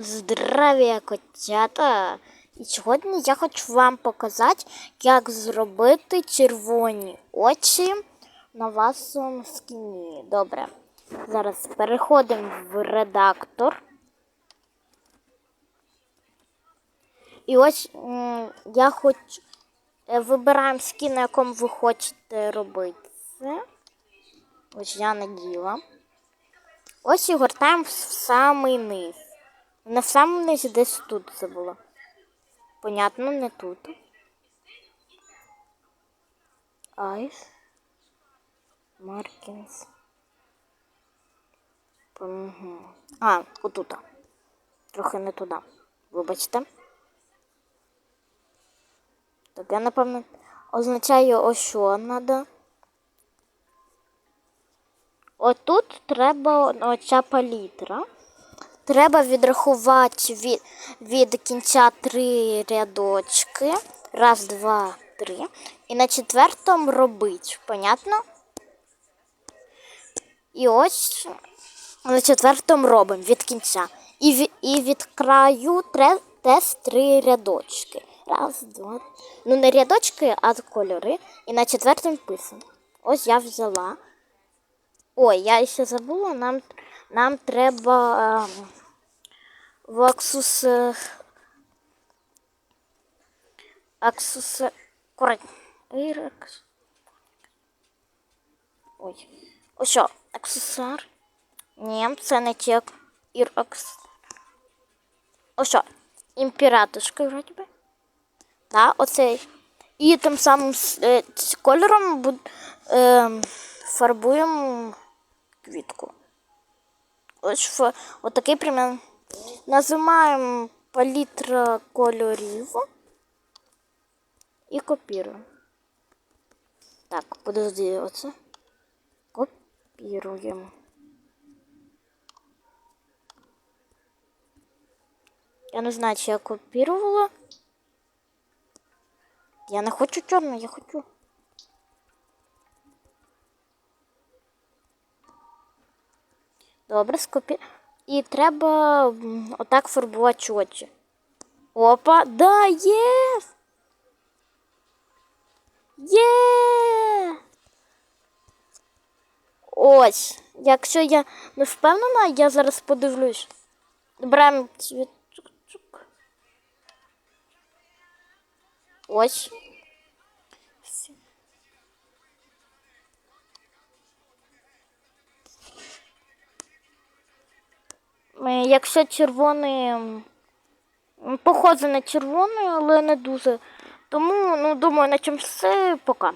Здравія, котята! І сьогодні я хочу вам показати, як зробити червоні очі на вашому скіні. Добре. Зараз переходимо в редактор. І ось я хочу. е, Вибираємо скін, на якому ви хочете робити це. Ось я наділа. Ось і гортаємо в самий низ. Не в самому низі десь тут це було. Понятно, не тут. Айс. Маркінс. А, отут. Трохи не туди. Вибачте. Так, я напевно означаю, ось що треба. Отут треба оця палітра. Треба відрахувати від, від кінця три рядочки. Раз, два, три. І на четвертому робити. Понятно? І ось на четвертому робимо від кінця. І від, і від краю тре, теж три рядочки. Раз, два. Ну, не рядочки, а кольори. І на четвертому писано. Ось я взяла. Ой, я ще забула, нам, нам треба ем, в Аксус. е, Аксус. е, Ой. Ось що, аксесуар? Ні, це не чек. Іракс. Ось що, імператорський вроді би. Да, оцей. І тим самим е, кольором е, фарбуємо квітку. Ось ф, отакий примір. Нажимаємо палітра кольорів і копіруємо. Так, подожди, оце. Копіруємо. Я не знаю, чи я копірувала. Я не хочу чорну, я хочу. Добре, скопі. І треба отак фарбувати очі. Опа, да, є! Є! Ось. Якщо я не впевнена, я зараз подивлюсь. Беремо цвіточок. Ось. Якщо червоний, похоже на червоний, але не дуже. Тому, ну, думаю, на чому все. Пока.